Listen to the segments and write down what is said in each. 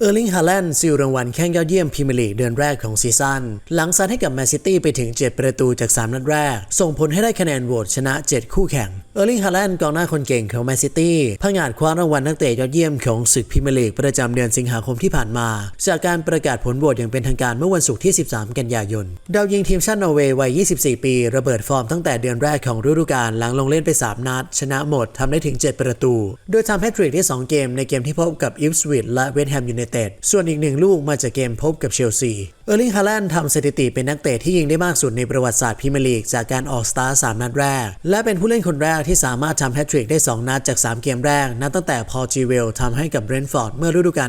เออร์ลิงฮาแลนด์ซิลรางวัลแข้งยอดเยี่ยมพรีเมียร์ลีกเดือนแรกของซีซั่นหลังซัดให้กับแมนซิตี้ไปถึง 7 ประตูจาก 3 นัดแรก ส่งผลให้ได้คะแนนโหวตชนะ 7 คู่แข่ง เออร์ลิงฮาแลนด์กองหน้าคนเก่งของแมนซิตี้ผงาดคว้ารางวัลนักเตะยอดเยี่ยมของศึกพรีเมียร์ลีกประจำเดือนสิงหาคมที่ผ่านมา จากการประกาศผลโหวตอย่างเป็นทางการเมื่อวันศุกร์ที่ 13 กันยายน ดาวยิงทีมชาตินอร์เวย์วัย 24 ปี ระเบิดฟอร์มตั้งแต่เดือนแรกของฤดูกาลหลังลงเล่นไป 3 นัด ชนะหมดทำได้ถึง 7 ประตู โดยทำแฮตทริกได้ 2 เกมในเกมที่พบกับอิฟสวิตและเวสต์แฮมยูไนเต็ด ส่วนอีกหนึ่งลูกมาจากเกมพบกับเชลซีเออร์ลิงฮาแลนด์ทำสถิติเป็นนักเตะที่ยิงได้มากสุดในประวัติศาสตร์พรีเมียร์ลีกจากการออกสตาร์3นัดแรก และเป็นผู้เล่นคนแรกที่สามารถทำแฮตทริกได้ 2 นัดจาก 3 เกมแรก นับตั้งแต่พอลจีเวลทำให้กับเบรนท์ฟอร์ดเมื่อฤดูกาล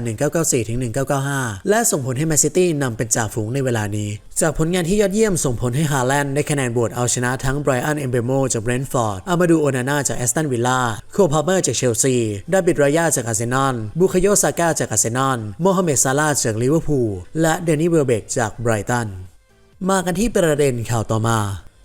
1994-1995 และส่งผลให้แมนซิตี้นำเป็นจ่าฝูงในเวลานี้ จากผลงานที่ยอดเยี่ยมส่งผลให้ฮาแลนด์ได้คะแนนโหวตเอาชนะทั้งไบรอันเอมเบโมจากเบรนท์ฟอร์ดอามาดูโอนาน่าจากแอสตันวิลล่าโคพาเมอร์จากเชลซีดาบิดรายาจากอาร์เซนอลบุคโยซาก้าจากอาร์เซนอลโมฮัมเหม็ดซาลาจากลิเวอร์พูลและเดนนี่เวลเบกจากไบรตัน มากันที่ประเด็นข่าวต่อมา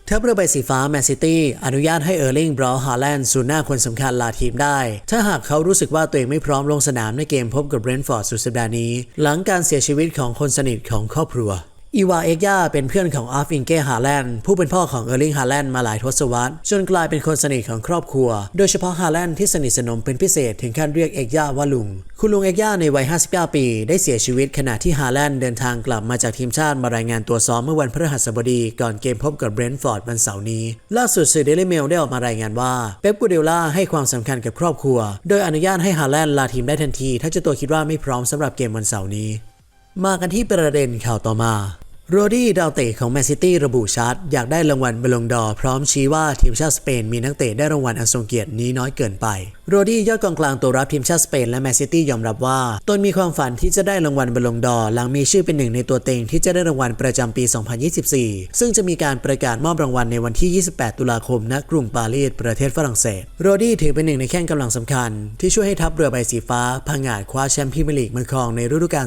ทัพเรือใบสีฟ้าแมนซิตี้อนุญาตให้เออร์ลิงบรอฮาแลนด์ศูนย์หน้าคนสำคัญลาทีมได้ ถ้าหากเขารู้สึกว่าตัวเองไม่พร้อมลงสนามในเกมพบกับเบรนท์ฟอร์ดสุดสัปดาห์นี้ หลังการเสียชีวิตของคนสนิทของครอบครัว อีวาเอ็กยาเป็นเพื่อนของอาร์ฟอิงเก้ฮาแลนด์ผู้เป็นพ่อของเออร์ลิงฮาแลนด์มาหลายทศวรรษจนกลายเป็นคนสนิทของครอบครัว โดยเฉพาะฮาแลนด์ที่สนิทสนมเป็นพิเศษถึงขั้นเรียกเอ็กยาว่าลุง คุณลุงเอ็กยาในวัย 59 ปี ได้เสียชีวิตขณะที่ฮาแลนด์เดินทางกลับมาจากทีมชาติมารายงานตัวซ้อมเมื่อวันพฤหัสบดีก่อนเกมพบกับเบรนท์ฟอร์ดวันเสาร์นี้ ล่าสุดสื่อเดลิเมลได้ออกมารายงานว่าเป๊ปกูเดล่าให้ความสำคัญกับครอบครัว โดยอนุญาตให้ฮาแลนด์ลาทีมได้ทันที ถ้าเจ้าตัวคิดว่าไม่พร้อมสำหรับเกมวันเสาร์นี้ มากันที่ประเด็นข่าวต่อมา โรดี้ดาวเตะของแมนซิตี้ระบุชัด อยากได้รางวัลเบลงดอร์พร้อมชี้ว่าทีมชาติสเปนมีนักเตะได้รางวัลอันทรงเกียรตินี้น้อยเกินไป โรดี้ยอดกองกลางตัวรับทีมชาติสเปนและแมนซิตี้ยอมรับว่า ตนมีความฝันที่จะได้รางวัลเบลงดอร์หลังมีชื่อเป็นหนึ่งในตัวเต็งที่จะได้รางวัลประจำปี 2024 ซึ่งจะมีการประกาศมอบรางวัลในวันที่ 28 ตุลาคมณกรุงปารีสประเทศฝรั่งเศส โรดี้ถือเป็นหนึ่งในแข้งกำลังสำคัญ ที่ช่วยให้ทัพเรือใบสีฟ้าพังงาดคว้าแชมป์พรีเมียร์ลีกมาครองในฤดูกาล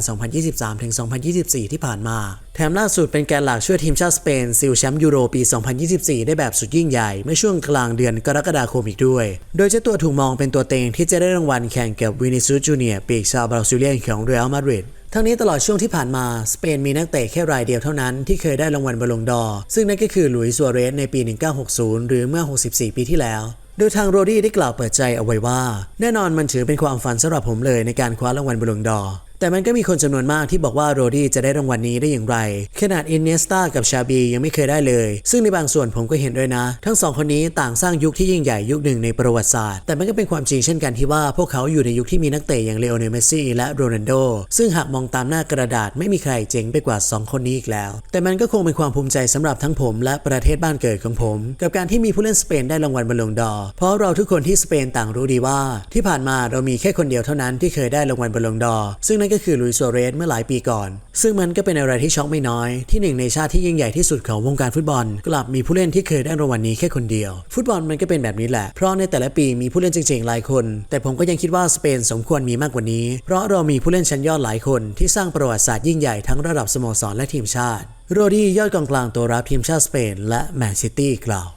2023-2024 ที่ผ่านมา แถมล่าสุดเป็นแกนหลักช่วยทีมชาติสเปนซิลแชมป์ยูโรปี 2024 ได้แบบสุดยิ่งใหญ่เมื่อช่วงกลางเดือนกรกฎาคมอีกด้วย โดยเจ้าตัวถูกมองเป็นตัวเต็งที่จะได้รางวัลแข่งกับวินิซูจูเนียปีกชาวบราซิเลียนของเรอัลมาดริดทั้งนี้ตลอดช่วงที่ผ่านมา สเปนมีนักเตะแค่รายเดียวเท่านั้นที่เคยได้รางวัลบอลลงดอ ซึ่งนั่นก็คือหลุยส์ซัวเรสในปี 1960 หรือเมื่อ 64 ปีที่แล้วโดยทางโรดี้ได้กล่าวเปิดใจเอาไว้ว่า แน่นอนมันถือเป็นความฝันสำหรับผมเลยในการคว้ารางวัลบอลงดอ แต่มันก็มีคนจำนวนมากที่บอกว่าโรดี้จะได้รางวัลนี้ได้อย่างไร ขนาดอินเนสตากับชาบียังไม่เคยได้เลย ซึ่งในบางส่วนผมก็เห็นด้วยนะ ทั้งสองคนนี้ต่างสร้างยุคที่ยิ่งใหญ่ยุคหนึ่งในประวัติศาสตร์ แต่มันก็เป็นความจริงเช่นกันที่ว่าพวกเขาอยู่ในยุคที่มีนักเตะอย่างเลโอเนลเมสซี่และโรนัลโดซึ่งหากมองตามหน้ากระดาษไม่มีใครเจ๋งไปกว่า 2 คนนี้อีกแล้ว แต่มันก็คงเป็นความภูมิใจสำหรับทั้งผมและประเทศบ้านเกิดของผม กับการที่มีผู้เล่นสเปนได้รางวัลบอลลงดอ เพราะเราทุกคนที่สเปนต่างรู้ดีว่า ที่ผ่านมาเรามีแค่คนเดียวเท่านั้นที่เคยได้รางวัลบอลลงดอ ซึ่งนั่นก็คือลุยส์ซัวเรสเมื่อหลายปีก่อน ซึ่งมันก็เป็นอะไรที่ช็อกไม่น้อย ที่หนึ่งในชาติที่ยิ่งใหญ่ที่สุดของวงการฟุตบอล กลับมีผู้เล่นที่เคยได้รางวัลนี้แค่คนเดียว ฟุตบอลมันก็เป็นแบบนี้แหละ เพราะในแต่ละปีมีผู้เล่นเจ๋งๆหลายคน แต่ผมก็ยังคิดว่าสเปนสมควรมีมากกว่านี้ เพราะเรามีผู้เล่นชั้นยอดหลายคน ที่สร้างประวัติศาสตร์ยิ่งใหญ่ทั้งระดับสโมสรและทีมชาติ โรดี้ยอดกองกลางตัวรับทีมชาติสเปน และแมนซิตี้กล่าว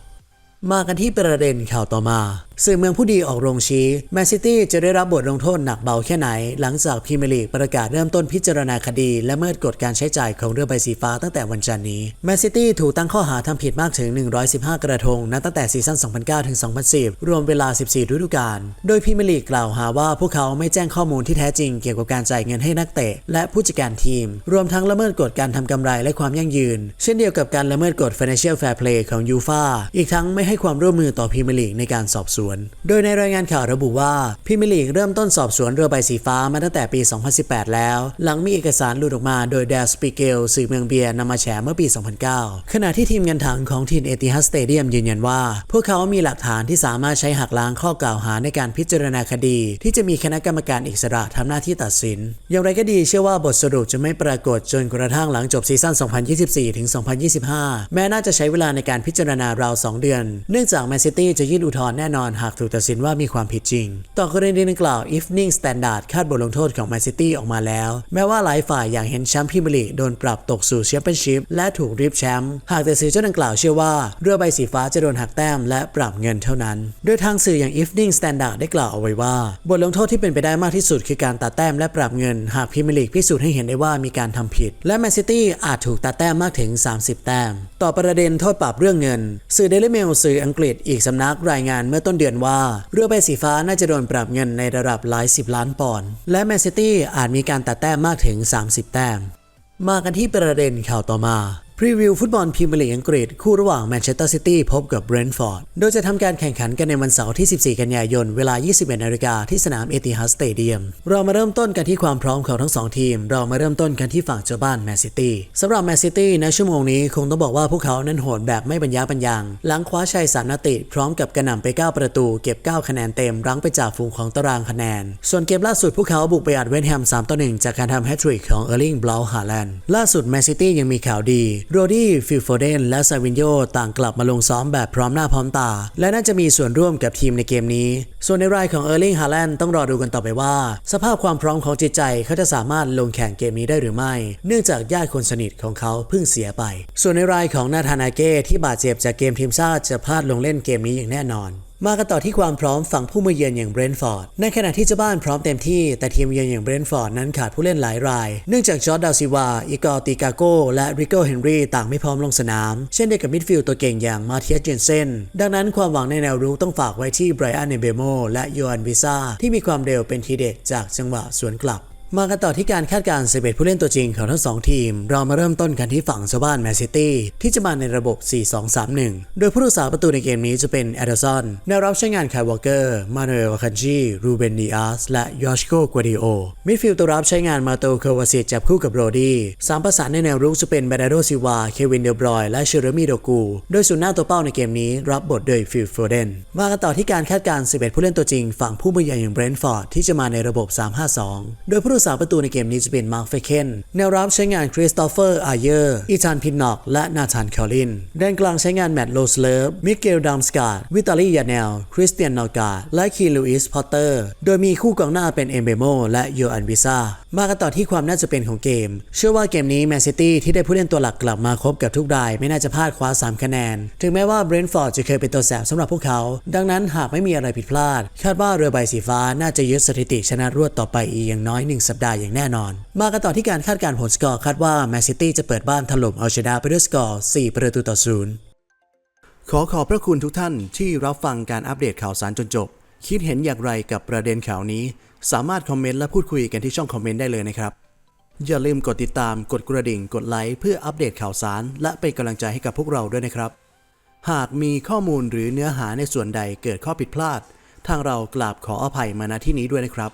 มากันที่ประเด็นข่าวต่อมา สื่อเมืองผู้ดีออกโรงชี้แมนซิตี้จะได้รับบทลงโทษหนักเบาแค่ไหน หลังจากพรีเมียร์ลีกประกาศเริ่มต้นพิจารณาคดีและเมิดกฎการใช้จ่ายของเรือใบสีฟ้าตั้งแต่วันจันทร์นี้แมนซิตี้ถูกตั้งข้อหาทำผิดมากถึง 115 กระทงนับตั้งแต่ซีซั่น 2009 ถึง 2010 รวมเวลา 14 ฤดูกาลโดยพรีเมียร์ลีกกล่าวหาว่าพวกเขาไม่แจ้งข้อมูลที่แท้จริงเกี่ยวกับการจ่ายเงินให้นักเตะ และผู้จัดการทีม รวมทั้งละเมิดกฎการทำกำไรและความยั่งยืน เช่นเดียวกับการละเมิดกฎ Financial Fair Play ของยูฟาอีกทั้งไม่ให้ความร่วมมือต่อพรีเมียร์ลีกในการสอบสวนโดยในรายงานข่าวระบุว่าพรีเมียร์ลีกเริ่มต้นสอบสวนเรือใบสีฟ้ามาตั้งแต่ปี 2018 แล้ว หลังมีเอกสารหลุดออกมาโดยเดลสปิเกลสื่อเมืองเบียร์นำมาแฉเมื่อปี 2009 ขณะที่ทีมงานถังของทีมเอติฮัสสเตเดียมยืนยันว่า พวกเขามีหลักฐานที่สามารถใช้หักล้างข้อกล่าวหาในการพิจารณาคดี ที่จะมีคณะกรรมการอิสระทำหน้าที่ตัดสิน อย่างไรก็ดีเชื่อว่าบทสรุปจะไม่ปรากฏจนกระทั่งหลังจบซีซั่น 2024 ถึง 2025 แม้น่าจะใช้เวลาในการพิจารณาราว 2 เดือน เนื่องจากแมนซิตี้จะยื่นอุทธรณ์แน่นอนหากถูกตัดสินว่ามีความผิดจริง ต่อกรณีดังกล่าว Evening Standard คาดบทลงโทษของแมนซิตี้ออกมาแล้ว แม้ว่าหลายฝ่ายอย่างเห็นแชมป์พรีเมียร์ลีกโดนปรับตกสู่แชมเปี้ยนชิพและถูกริบแชมป์หากแต่สื่อเจ้าดังกล่าวเชื่อว่าเรือใบสีฟ้าจะโดนหักแต้มและปรับเงินเท่านั้น โดยทางสื่ออย่าง Evening Standard ได้กล่าวเอาไว้ว่า บทลงโทษที่เป็นไปได้มากที่สุดคือการตัดแต้มและปรับเงิน หากพรีเมียร์ลีกพิสูจน์ให้เห็นได้ว่ามีการทำผิด และแมนซิตี้อาจถูกตัดแต้มมากถึง 30 แต้ม ต่อประเด็นโทษปรับเรื่องเงิน สื่อ Daily Mail สื่ออังกฤษอีกสำนักรายงานเมื่อต้นเดือนว่าเรือใบสีฟ้าน่าจะโดนปรับเงินในระดับหลายสิบล้านปอนด์และแมนซิตี้อาจมีการตัดแต้มมากถึง 30 แต้ม มากันที่ประเด็นข่าวต่อมา พรีวิวฟุตบอลพรีเมียร์ลีกอังกฤษ คู่ระหว่างแมนเชสเตอร์ซิตี้พบกับเบรนท์ฟอร์ด โดยจะทำการแข่งขันกันในวันเสาร์ที่ 14 กันยายน เวลา 21นาฬิกาที่สนามเอติฮัดสเตเดียม เรามาเริ่มต้นกันที่ความพร้อมของทั้งสองทีม เรามาเริ่มต้นกันที่ฝั่งเจ้าบ้านแมนซิตี้สำหรับแมนซิตี้ในชั่วโมงนี้คงต้องบอกว่าพวกเขานั้นโหดแบบไม่บรรยาบรรยัง หลังคว้าชัยสามนัดติพร้อมกับกระหน่ำไป 9 ประตู เก็บ 9 คะแนนเต็มรั้งไปจากฝูงของตารางคะแนน ส่วนเกมล่าสุดพวกเขาบุกไปอัดเวสต์แฮม3ต่อ1จากการทำแฮตทริกของเออร์ลิงบลาวฮาแลนด์ล่าสุดแมนซิตี้ยังมีข่าวดีโรดี้ฟิลโฟเดนและซาวินโยต่างกลับมาลงซ้อมแบบพร้อมหน้าพร้อมตา และน่าจะมีส่วนร่วมกับทีมในเกมนี้ ส่วนในรายของเออร์ลิงฮาแลนด์ต้องรอดูกันต่อไปว่า สภาพความพร้อมของจิตใจเขาจะสามารถลงแข่งเกมนี้ได้หรือไม่ เนื่องจากญาติคนสนิทของเขาเพิ่งเสียไป ส่วนในรายของนาธานาเก้ที่บาดเจ็บจากเกมทีมชาติจะพลาดลงเล่นเกมนี้อย่างแน่นอน มากันต่อที่ความพร้อมฝั่งผู้มาเยือนอย่างเบรนท์ฟอร์ด ในขณะที่เจ้าบ้านพร้อมเต็มที่ แต่ทีมเยือนอย่างเบรนท์ฟอร์ดนั้นขาดผู้เล่นหลายราย เนื่องจากจอร์ดดาวซิวา อีกอร์ติกาโก และริโกเฮนรี่ต่างไม่พร้อมลงสนาม เช่นเดียวกับมิดฟิลด์ตัวเก่งอย่างมาเทียสเจนเซน ดังนั้นความหวังในแนวรุกต้องฝากไว้ที่ไบรอันเนเบโมและโยอันวิซาที่มีความเร็วเป็นทีเด็ดจากจังหวะสวนกลับ มากันต่อที่การคาดการณ์11 ผู้เล่นตัวจริงของทั้งสองทีม เรามาเริ่มต้นกันที่ฝั่งชาวบ้านแมนซิตี้ที่จะมาในระบบ 4-2-3-1 โดยผู้รักษาประตูในเกมนี้จะเป็นแอดเดอร์สันแนวรับใช้งานไคลวอลเกอร์ มานูเอลคันจีรูเบนดีอาส และยอชโกกัวดิโอ มิดฟิลด์ตัวรับใช้งานมาโตเคอร์วาเซิตจับคู่กับโรดี้สามประสานในแนวรุกจะเป็นเบรนาโดซิวา เควินเดลบรอย และเชอร์มีโดกู โดยศูนย์หน้าตัวเป้าในเกมนี้รับบทโดยฟิลโฟเดน มากันต่อที่การคาดการณ์11 ผู้เล่นตัวจริง ฝั่งผู้บรรยายอย่างเบรนท์ฟอร์ดที่จะมาในระบบ 3-5-2 โดยผู้รักษาประตูในเกมนี้จะเป็นมาร์คเฟเคนแนวรับใช้งานคริสโตเฟอร์อาเยอร์อีธานพินนอก และนาธานคอลินแดนกลางใช้งานแมตต์โลสเลฟมิเกลดัมสกาดวิตาลียาเนล คริสเตียนนอกาและคีลูอิสพอตเตอร์ โดยมีคู่กองหน้าเป็นเอมเบโมและโยอันวิซามากันต่อที่ความน่าจะเป็นของเกม เชื่อว่าเกมนี้แมนซิตี้ที่ได้ผู้เล่นตัวหลักกลับมาครบกับทุกราย ไม่น่าจะพลาดคว้า 3 คะแนน ถึงแม้ว่าเบรนฟอร์ดจะเคยเป็นตัวแสบสำหรับพวกเขา ดังนั้นหากไม่มีอะไรผิดพลาด คาดว่าเรือใบสีฟ้าน่าจะยึดสถิติชนะรวดต่อไปอีกอย่างน้อย1 สัปดาห์อย่างแน่นอน มากันต่อที่การคาดการณ์ผลสกอร์คาดว่าแมนซิตี้จะเปิดบ้านถล่มเอาชนะไปด้วยสกอร์ 4 ประตูต่อศูนย์ขอขอบพระคุณทุกท่านที่รับฟังการอัปเดตข่าวสารจนจบ คิดเห็นอย่างไรกับประเด็นข่าวนี้ สามารถคอมเมนต์และพูดคุยกันที่ช่องคอมเมนต์ได้เลยนะครับ อย่าลืมกดติดตาม กดกระดิ่ง กดไลค์เพื่ออัปเดตข่าวสาร และเป็นกำลังใจให้กับพวกเราด้วยนะครับ หากมีข้อมูลหรือเนื้อหาในส่วนใดเกิดข้อผิดพลาด ทางเรากราบขออภัยมาณที่นี้ด้วยนะครับ